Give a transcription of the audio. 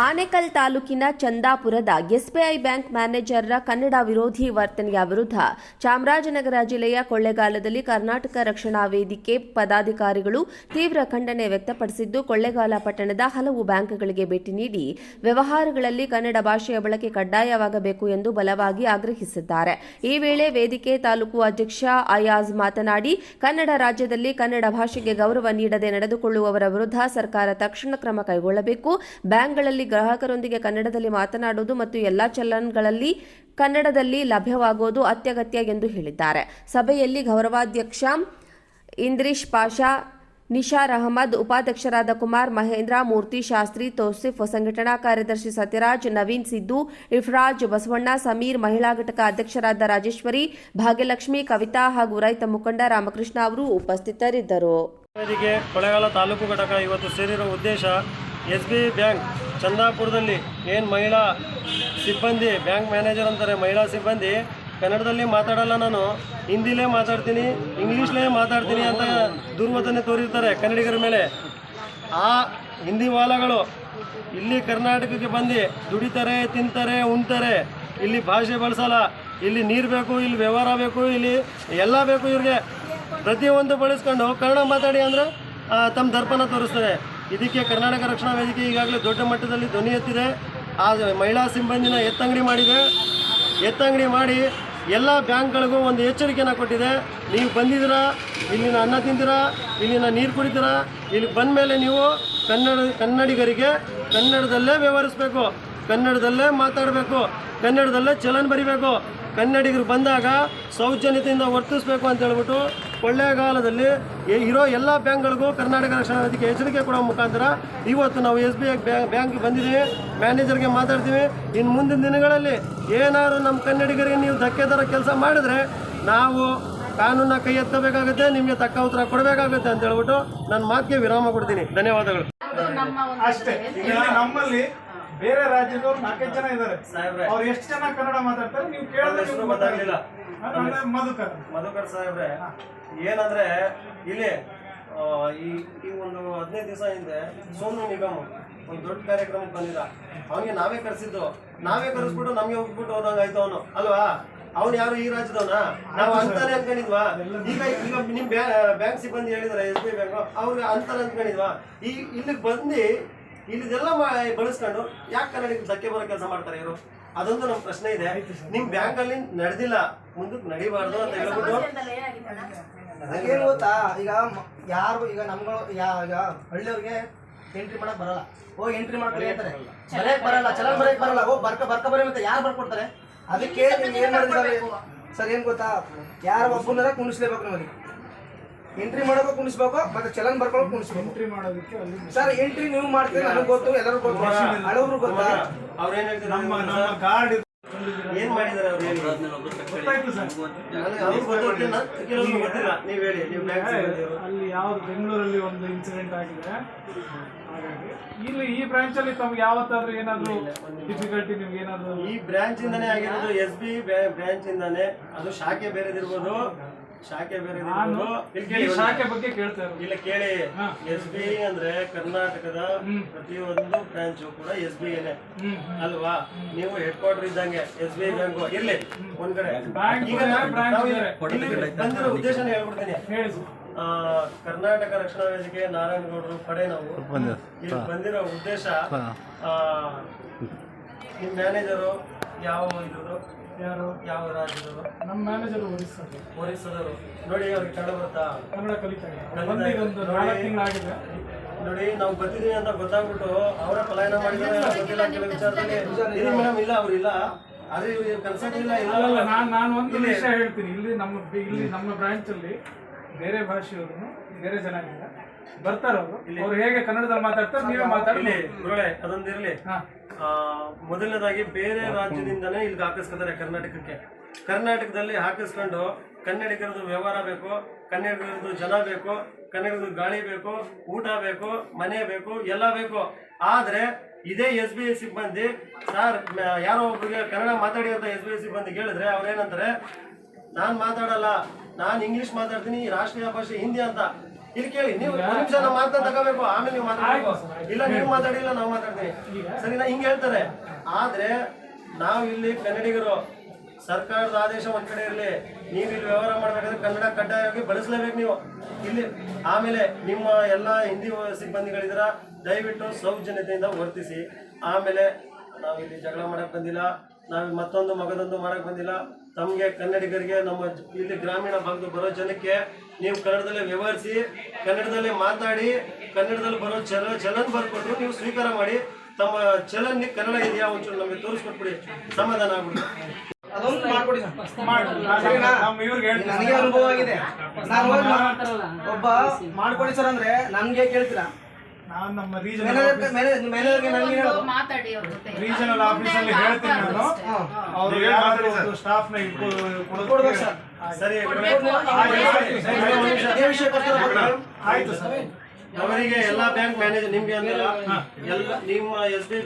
ಆನೇಕಲ್ ತಾಲೂಕಿನ ಚಂದಾಪುರದ SBI bank ಮ್ಯಾನೇಜರ್ರ ಕನ್ನಡ ವಿರೋಧಿ ವರ್ತನೆಯ ವಿರುದ್ಧ ಚಾಮರಾಜನಗರ ಜಿಲ್ಲೆಯ ಕೊಳ್ಳೇಗಾಲದಲ್ಲಿ ಕರ್ನಾಟಕ ರಕ್ಷಣಾ ವೇದಿಕೆ ಪದಾಧಿಕಾರಿಗಳು ತೀವ್ರ ಖಂಡನೆ ವ್ಯಕ್ತಪಡಿಸಿದ್ದು, ಕೊಳ್ಳೇಗಾಲ ಪಟ್ಟಣದ ಹಲವು ಬ್ಯಾಂಕ್ಗಳಿಗೆ ಭೇಟಿ ನೀಡಿ ವ್ಯವಹಾರಗಳಲ್ಲಿ ಕನ್ನಡ ಭಾಷೆಯ ಬಳಕೆ ಕಡ್ಡಾಯವಾಗಬೇಕು ಎಂದು ಬಲವಾಗಿ ಆಗ್ರಹಿಸಿದ್ದಾರೆ. ಈ ವೇಳೆ ವೇದಿಕೆ ತಾಲೂಕು ಅಧ್ಯಕ್ಷ ಅಯಾಜ್ ಮಾತನಾಡಿ, ಕನ್ನಡ ರಾಜ್ಯದಲ್ಲಿ ಕನ್ನಡ ಭಾಷೆಗೆ ಗೌರವ ನೀಡದೆ ನಡೆದುಕೊಳ್ಳುವವರ ವಿರುದ್ಧ ಸರ್ಕಾರ ತಕ್ಷಣ ಕ್ರಮ ಕೈಗೊಳ್ಳಬೇಕು. ಬ್ಯಾಂಕ್ಗಳಲ್ಲಿ ಗ್ರಾಹಕರೊಂದಿಗೆ ಕನ್ನಡದಲ್ಲಿ ಮಾತನಾಡುವುದು ಮತ್ತು ಎಲ್ಲಾ ಚಲನ್ಗಳಲ್ಲಿ ಕನ್ನಡದಲ್ಲಿ ಲಭ್ಯವಾಗುವುದು ಅತ್ಯಗತ್ಯ ಎಂದು ಹೇಳಿದ್ದಾರೆ. ಸಭೆಯಲ್ಲಿ ಗೌರವಾಧ್ಯಕ್ಷ ಇಂದ್ರೀಶ್ ಪಾಷಾ ನಿಶಾರ್ ಅಹಮದ್ ಉಪಾಧ್ಯಕ್ಷರಾದ ಕುಮಾರ್ ಮಹೇಂದ್ರ, ಮೂರ್ತಿ ಶಾಸ್ತ್ರಿ, ತೋಸಿಫ್ ಸಂಘಟನಾ ಕಾರ್ಯದರ್ಶಿ ಸತ್ಯರಾಜ್, ನವೀನ್ ಸಿದ್ದು ಇಫ್ರಾಜ್ ಬಸವಣ್ಣ, ಸಮೀರ್ ಮಹಿಳಾ ಘಟಕ ಅಧ್ಯಕ್ಷರಾದ ರಾಜೇಶ್ವರಿ, ಭಾಗ್ಯಲಕ್ಷ್ಮಿ, ಕವಿತಾ ಹಾಗೂ ರೈತ ಮುಖಂಡ ರಾಮಕೃಷ್ಣ ಅವರು ಉಪಸ್ಥಿತರಿದ್ದರು. ಕೊಳ್ಳೇಗಾಲ ತಾಲೂಕು ಘಟಕ ಇವತ್ತು ಸೇರಿರುವ ಉದ್ದೇಶ ಎಸ್ ಬಿ ಬ್ಯಾಂಕ್ ಚಂದಾಪುರದಲ್ಲಿ ಏನು ಮಹಿಳಾ ಸಿಬ್ಬಂದಿ, ಬ್ಯಾಂಕ್ ಮ್ಯಾನೇಜರ್ ಅಂತಾರೆ, ಮಹಿಳಾ ಸಿಬ್ಬಂದಿ, ಕನ್ನಡದಲ್ಲಿ ಮಾತಾಡಲ್ಲ ನಾನು. ಹಿಂದಿಲೇ ಮಾತಾಡ್ತೀನಿ, ಇಂಗ್ಲೀಷ್ಲೇ ಮಾತಾಡ್ತೀನಿ ಅಂತ ದುರ್ವತನೆ ತೋರಿರ್ತಾರೆ ಕನ್ನಡಿಗರ ಮೇಲೆ. ಆ ಹಿಂದಿ ವಾಲಗಳು ಇಲ್ಲಿ ಕರ್ನಾಟಕಕ್ಕೆ ಬಂದು ದುಡಿತಾರೆ, ತಿಂತಾರೆ, ಉಣ್ತಾರೆ. ಇಲ್ಲಿ ಭಾಷೆ ಬಳಸಲ್ಲ. ಇಲ್ಲಿ ನೀರು ಬೇಕು, ಇಲ್ಲಿ ವ್ಯವಹಾರ ಬೇಕು, ಇಲ್ಲಿ ಎಲ್ಲ ಬೇಕು ಇವ್ರಿಗೆ. ಪ್ರತಿಯೊಂದು ಬಳಸ್ಕೊಂಡು ಕನ್ನಡ ಮಾತಾಡಿ ಅಂದರೆ ತಮ್ಮ ದರ್ಪಣ ತೋರಿಸ್ತಾರೆ ಇದಕ್ಕೆ ಕರ್ನಾಟಕ ರಕ್ಷಣಾ ವೇದಿಕೆ ಈಗಾಗಲೇ ದೊಡ್ಡ ಮಟ್ಟದಲ್ಲಿ ಧ್ವನಿ ಎತ್ತಿದೆ. ಆ ಮಹಿಳಾ ಸಿಬ್ಬಂದಿನ ಎತ್ತಂಗಡಿ ಮಾಡಿದೆ. ಎತ್ತಂಗಡಿ ಮಾಡಿ ಎಲ್ಲ ಬ್ಯಾಂಕ್ಗಳಿಗೂ ಒಂದು ಎಚ್ಚರಿಕೆಯನ್ನು ಕೊಟ್ಟಿದೆ. ನೀವು ಬಂದಿದ್ದೀರಾ? ಇಲ್ಲಿನ ಅನ್ನ ತಿಂತೀರಾ? ಇಲ್ಲಿನ ನೀರು ಕುಡಿತೀರಾ? ಇಲ್ಲಿ ಬಂದ ಮೇಲೆ ನೀವು ಕನ್ನಡ, ಕನ್ನಡಿಗರಿಗೆ ಕನ್ನಡದಲ್ಲೇ ವ್ಯವಹರಿಸಬೇಕು. ಕನ್ನಡದಲ್ಲೇ ಮಾತಾಡಬೇಕು. ಕನ್ನಡದಲ್ಲೇ ಚಲನ್ ಬರಿಬೇಕು. ಕನ್ನಡಿಗರು ಬಂದಾಗ ಸೌಜನ್ಯತೆಯಿಂದ ವರ್ತಿಸಬೇಕು ಅಂತ ಹೇಳ್ಬಿಟ್ಟು ಕೊಳ್ಳೇಗಾಲದಲ್ಲಿ ಇ- ಇರೋ ಎಲ್ಲ ಬ್ಯಾಂಕ್ಗಳಿಗೂ ಕರ್ನಾಟಕ ರಕ್ಷಣಾ ವೇದಿಕೆ ಎಚ್ಚರಿಕೆ ಕೊಡೋ ಮುಖಾಂತರ ಇವತ್ತು ನಾವು ಎಸ್ ಬಿ ಐ ಬ್ಯಾಂಕ್ ಬಂದಿದ್ದೀವಿ, ಮ್ಯಾನೇಜರ್ಗೆ ಮಾತಾಡ್ತೀವಿ. ಇನ್ನು ಮುಂದಿನ ದಿನಗಳಲ್ಲಿ ಏನಾದರೂ ನಮ್ಮ ಕನ್ನಡಿಗರಿಗೆ ನೀವು ಧಕ್ಕೆ ಥರ ಕೆಲಸ ಮಾಡಿದ್ರೆ ನಾವು ಕಾನೂನ ಕೈ ಎತ್ತಬೇಕಾಗುತ್ತೆ, ನಿಮಗೆ ತಕ್ಕ ಉತ್ತರ ಕೊಡಬೇಕಾಗುತ್ತೆ ಅಂತ ಹೇಳ್ಬಿಟ್ಟು ನನ್ನ ಮಾತಿಗೆ ವಿರಾಮ ಕೊಡ್ತೀನಿ. ಧನ್ಯವಾದಗಳು. ಅಷ್ಟೇ. ನಮ್ಮಲ್ಲಿ ಬೇರೆ ರಾಜ್ಯದವ್ರು ನಾಲ್ಕೈದು ಜನ ಇದ್ದಾರೆ ಸಾಹೇಬ್ರೆ. ಅವ್ರು ಎಷ್ಟು ಜನ ಕನ್ನಡ ಮಾತಾಡ್ತಾರೆ? ನೀವು ಕೇಳಿದ್ರೆ ನಿಮ್ಗೆ ಗೊತ್ತಾಗ್ಲಿಲ್ಲ. ಅಂದ್ರೆ ಮಧುಕರ್. ಮಧುಕರ್ ಸಾಹೇಬ್ರೆ ಏನಂದ್ರೆ ಇಲ್ಲಿ ಆ, ಈ ಈ ಒಂದು ಹದಿನೈದು ದಿವಸ ಹಿಂದೆ ಸೋನು ನಿಗಮ್ ಒಂದು ದೊಡ್ಡ ಕಾರ್ಯಕ್ರಮಕ್ಕೆ ಬಂದಿದ್ದ. ಅವನಿಗೆ ನಾವೇ ಕರೆಸಿದ್ದು. ನಾವೇ ಕರೆಸ್ಬಿಟ್ಟು ನಮಗೆ ಹೋಗ್ಬಿಟ್ಟು ಹೋದಂಗ ಆಯ್ತು ಅವನು. ಅಲ್ವಾ? ಅವ್ನು ಯಾರು ಈ ರಾಜ್ಯದವನ? ನಾವು ಅಂತಾನೆ ಅನ್ಕೊಂಡಿದ್ವಾ ಈಗ ಈಗ ನಿಮ್ ಬ್ಯಾಂಕ್ ಸಿಬ್ಬಂದಿ ಹೇಳಿದ್ರೆ ಎಸ್ ಬಿ ಬ್ಯಾಂಕ್. ಅವ್ರಿಗೆ ಅಂತಾನೆ ಅನ್ಕೊಂಡಿದ್ವಾ ಈ ಇಲ್ಲಿಗೆ ಬಂದು ಇಲ್ಲಿದೆಲ್ಲ ಬಳಸ್ಕೊಂಡು ಯಾಕೆ ಕನ್ನಡಿಗೆ ಧಕ್ಕೆ ಬರೋ ಕೆಲಸ ಮಾಡ್ತಾರೆ ಇವರು? ಅದೊಂದು ನಮ್ಮ ಪ್ರಶ್ನೆ ಇದೆ. ನಿಮ್ ಬ್ಯಾಂಕ್ ಅಲ್ಲಿ ನಡೆದಿಲ್ಲ ಮುಂದಕ್ಕೆ ನಡಿಬಾರ್ದು ಅಂತ ಹೇಳ್ಬಿಟ್ಟು? ಏನು ಗೊತ್ತಾ ಈಗ ಯಾರು ಈಗ ನಮ್ಗಳು ಈಗ ಹಳ್ಳಿಯವ್ರಿಗೆ ಎಂಟ್ರಿ ಮಾಡಕ್ ಬರಲ್ಲ. ಹೋಗಿ ಎಂಟ್ರಿ ಮಾಡ್ತಾರೆ ಹೇಳ್ತಾರೆ ಬರೆಯಕ್ ಬರಲ್ಲ ಚಲನ್ ಬರೆಯಕ್ ಬರಲ್ಲ. ಹೋಗಿ ಬರ್ಕ ಬರ್ಕ ಬರೀ ಮತ್ತೆ ಯಾರು ಬರ್ಕೊಡ್ತಾರೆ? ಅದಕ್ಕೆ ನೀವು ಏನ್ ಮಾಡಿದ್ರೆ ಸರ್? ಏನ್ ಗೊತ್ತಾ? ಯಾರು ಒಬ್ಬನಾರ ಕುಣಿಸ್ಲೇಬೇಕು ನಮಗೆ. ಎಂಟ್ರಿ ಮಾಡೋಕೆ ಕುಣಿಸ್ಬೇಕು ಮತ್ತೆ ಚಲನ್ ಬರ್ಕೊಳ್ಳೋಕೆ ಕುಣಿಸ್ಬೇಕು. ಎಂಟ್ರಿ ಮಾಡೋದಕ್ಕೆ ಅಲ್ಲಿ ಸರ್ ಎಂಟ್ರಿ ನೀವು ಮಾಡ್ತೀರಿ? ನನಗೆ ಗೊತ್ತು ಎಲ್ಲರೂ ಗೊತ್ತು. ಹಳವ್ರು ಗೊತ್ತಾ? ಅವ್ರೇನ್ ಹೇಳ್ತಾರೆ ನಮ್ಮ ನಮ್ಮ ಕಾರ್ಡ್ ಏನ್ ಮಾಡಿದಾರೆ ಅವ್ರು ಏನು ಗೊತ್ತಾಯ್ತು ಸರ್. ನನಗೆ ಗೊತ್ತಿಲ್ಲ. ನೀವು ಗೊತ್ತಿಲ್ಲ. ನೀವ್ ಹೇಳಿ ನೀವು ಅಲ್ಲಿ ಯಾವ್ದು ಬೆಂಗಳೂರಲ್ಲಿ ಒಂದು ಇನ್ಸಿಡೆಂಟ್ ಆಗಿದೆ. ಹಾಗಾಗಿ ಇಲ್ಲಿ ಈ ಬ್ರಾಂಚ್ ಅಲ್ಲಿ ತಮ್ಗೆ ಯಾವತ್ತಾದ್ರೂ ಏನಾದ್ರು ಡಿಫಿಕಲ್ಟಿ ನಿಮ್ಗೆ ಏನಾದ್ರು ಈ ಬ್ರಾಂಚ್ ಇಂದಾನೆ ಆಗಿರೋದು ಎಸ್ ಬಿ ಬ್ರಾಂಚ್ ಇಂದಾನೆ. ಅದು ಶಾಖೆ ಬೇರೆದಿರ್ಬೋದು. ಶಾಖೆ ಬೇರೆ ನಾನು ಇಲ್ಲಿ ಈ ಶಾಖೆ ಬಗ್ಗೆ ಕೇಳ್ತಾ ಇರೋದು. ಇಲ್ಲ ಕೇಳಿ. ಎಸ್ ಬಿ ಅಂದ್ರೆ ಕರ್ನಾಟಕದ ಪ್ರತಿಯೊಂದು ಬ್ರಾಂಚು ಕೂಡ ಎಸ್ ಬಿ ಐನೇ ಹ್ಮ್ ಅಲ್ವಾ? ನೀವು ಹೆಡ್ ಕ್ವಾರ್ಟರ್ ಇದ್ದಂಗೆ ಎಸ್ ಬಿ ಐ ಬ್ಯಾಂಕ್ ಇರ್ಲಿ ಒಂದ್ ಕಡೆ. ಉದ್ದೇಶ ಈಗ ಬೇರೆ, ನಾವು- branch ನಾವು ಬೇರೆ. ಇಲ್ಲಿ ಬಂದಿರೋ ಉದ್ದೇಶನ ಹೇಳ್ಬಿಡ್ತೀನಿ. ಹೇಳಿ ಸರ್. ಆ, ಕರ್ನಾಟಕ ರಕ್ಷಣಾ ವೇದಿಕೆ ನಾರಾಯಣಗೌಡರು ಪಡೆ ನಾವು. ಇಲ್ಲಿ ಬಂದಿರೋ ಉದ್ದೇಶ ಆ, ನಿಮ್ ಮ್ಯಾನೇಜರು ಯಾವ ಇದ್ರು ಯಾರು? ಯಾವ ರಾಜ್ಯದವರು? ನಮ್ಮ ಮ್ಯಾನೇಜರ್ ಒರಿಸ್ಸಾ ಒರಿಸ್ಸದವರು. ನೋಡಿ ಅವ್ರಿಗೆ ಕನ್ನಡ ಬರುತ್ತಾ? ಕನ್ನಡ ಕಲಿತಾರೆ ಬಂದು ಈಗ ಒಂದು ಇದ್ದಾರೆ. ನಾಲ್ಕು ತಿಂಗಳಾಗಿದೆ ನೋಡಿ ನಾವು ಬರ್ತಿದ್ದೀವಿ ಅಂತ ಗೊತ್ತಾಗ್ಬಿಟ್ಟು ಅವರ ಪಲಾಯನ ಮಾಡಿದ್ದಾರೆ ಗೊತ್ತಿಲ್ಲ ಕೆಲವು ವಿಚಾರದಲ್ಲಿ. ಇಲ್ಲ ಮೇಡಮ್ ಇಲ್ಲ ಅವ್ರಿಲ್ಲ ಆದ್ರೆ ಇವ್ರಿಗೆ ಕನ್ಸರ್ಟ್ ಇಲ್ಲ ಇಲ್ಲ. ನಾನು ನಾನು ಒಂದು ವಿಷಯ ಹೇಳ್ತೀನಿ. ಇಲ್ಲಿ ನಮ್ಮ ಇಲ್ಲಿ ನಮ್ಮ ಬ್ರಾಂಚ್ ಅಲ್ಲಿ ಬೇರೆ ಭಾಷೆಯವ್ರು ಬೇರೆ ಜನ ಇಲ್ಲ ಬರ್ತಾರೆ ಅವರು? ಅವ್ರು ಹೇಗೆ ಕನ್ನಡದಲ್ಲಿ ಮಾತಾಡ್ತಾರೆ ನೀವೇ ಮಾತಾಡಲಿ ಗುರುಗಳೇ ಅದೊಂದಿರ್ಲಿ. ಆ, ಮೊದಲನೇದಾಗಿ ಬೇರೆ ರಾಜ್ಯದಿಂದಲೇ ಇಲ್ಲಿ ಹಾಕಿಸ್ಕೊತಾರೆ ಕರ್ನಾಟಕಕ್ಕೆ. ಕರ್ನಾಟಕದಲ್ಲಿ ಹಾಕಿಸ್ಕೊಂಡು ಕನ್ನಡಿಗರದ್ದು ವ್ಯವಹಾರ ಬೇಕು ಕನ್ನಡಿಗರದ್ದು ಜನ ಬೇಕು ಕನ್ನಡಿಗರದ್ದು ಗಾಳಿ ಬೇಕು ಊಟ ಬೇಕು ಮನೆ ಬೇಕು ಎಲ್ಲ ಬೇಕು. ಆದ್ರೆ ಇದೇ ಎಸ್ ಬಿ ಐ ಸಿಬ್ಬಂದಿ ಸರ್ ಯಾರೋ ಒಬ್ಬರಿಗೆ ಕನ್ನಡ ಮಾತಾಡಿ ಅಂತ ಎಸ್ ಬಿ ಐ ಸಿಬ್ಬಂದಿ ಕೇಳಿದ್ರೆ ಅವ್ರೇನಂತಾರೆ ನಾನು ಮಾತಾಡಲ್ಲ ನಾನು ಇಂಗ್ಲಿಷ್ ಮಾತಾಡ್ತೀನಿ ರಾಷ್ಟ್ರೀಯ ಭಾಷೆ ಹಿಂದಿ ಅಂತ. ಇಲ್ಲಿ ಕೇಳಿ ನೀವು ನಿಮಿಷ ನಾವು ಮಾತನ್ನ ತಗೋಬೇಕು ಆಮೇಲೆ ನೀವು ಮಾತಾಡಬೇಕು ಇಲ್ಲ ನೀವು ಮಾತಾಡಿಲ್ಲ ನಾವು ಮಾತಾಡ್ತೀವಿ. ಸರಿನಾ ಹಿಂಗೆ ಹೇಳ್ತಾರೆ. ಆದ್ರೆ ನಾವು ಇಲ್ಲಿ ಕನ್ನಡಿಗರು ಸರ್ಕಾರದ ಆದೇಶ ಒಂದ್ ಕಡೆ ಇರಲಿ ನೀವು ಇಲ್ಲಿ ವ್ಯವಹಾರ ಮಾಡ್ಬೇಕಾದ್ರೆ ಕನ್ನಡ ಕಡ್ಡಾಯವಾಗಿ ಬಳಸಲೇಬೇಕು ನೀವು. ಇಲ್ಲಿ ಆಮೇಲೆ ನಿಮ್ಮ ಎಲ್ಲ ಹಿಂದಿ ಸಿಬ್ಬಂದಿಗಳಿದ್ರ ದಯವಿಟ್ಟು ಸೌಜನ್ಯತೆಯಿಂದ ವರ್ತಿಸಿ. ಆಮೇಲೆ ನಾವು ಇಲ್ಲಿ ಜಗಳ ಮಾಡಕ್ ಬಂದಿಲ್ಲ ನಾವು ಮತ್ತೊಂದು ಮಗದೊಂದು ಮಾಡಕ್ ಬಂದಿಲ್ಲ. ತಮಗೆ ಕನ್ನಡಿಗರಿಗೆ ನಮ್ಮ ಇಲ್ಲಿ ಗ್ರಾಮೀಣ ಭಾಗದ ಬರೋ ಜನಕ್ಕೆ ನೀವು ಕನ್ನಡದಲ್ಲೇ ವ್ಯವಹರಿಸಿ ಕನ್ನಡದಲ್ಲೇ ಮಾತಾಡಿ ಕನ್ನಡದಲ್ಲಿ ಬರೋ ಚಲ ಚಲನ್ ಬರ್ಕೊಟ್ಟು ನೀವು ಸ್ವೀಕಾರ ಮಾಡಿ ತಮ್ಮ ಚಲನ್ ಕನ್ನಡ ಇದೆಯಾ ಒಂಚೂರು ನಮಗೆ ತೋರಿಸ್ಕೊಟ್ಬಿಡಿ ಸಮಾಧಾನ ಆಗ್ಬಿಡಿ ನನಗೆ ಅನುಭವ ಆಗಿದೆ. ನಾನು ಒಬ್ಬ ಮಾಡ್ಕೊಡಿ ಸರ್ ಅಂದ್ರೆ ನನ್ಗೆ ಕೇಳ್ತೀರಾ? ನಾನು ನಮ್ಮ ರೀಜನಲ್ ಮಾತಾಡಿ ಅವ್ರ ಜೊತೆ. ರೀಜನಲ್ ಆಫೀಸಲ್ಲಿ ಹೇಳ್ತೀನಿ ನಾನು. ಅವ್ರು ನೀವು ಯಾರಾದ್ರೂ ಮಾತಾಡಿ ಒಂದು ಸ್ಟಾಫ್ನ ಇಟ್ಕೊಂಡು ಸರ್. ಸರಿ. ಕೊಡ್ಬೇಕು. ಅದೇ ವಿಷಯ ಆಯ್ತು ಸರ್ ಅವರಿಗೆ ಎಲ್ಲಾ ಬ್ಯಾಂಕ್ ಮ್ಯಾನೇಜರ್ ನಿಮ್ಗೆ ಎಲ್ಲ ನಿಮ್ಮ ಎಸ್ ಬಿ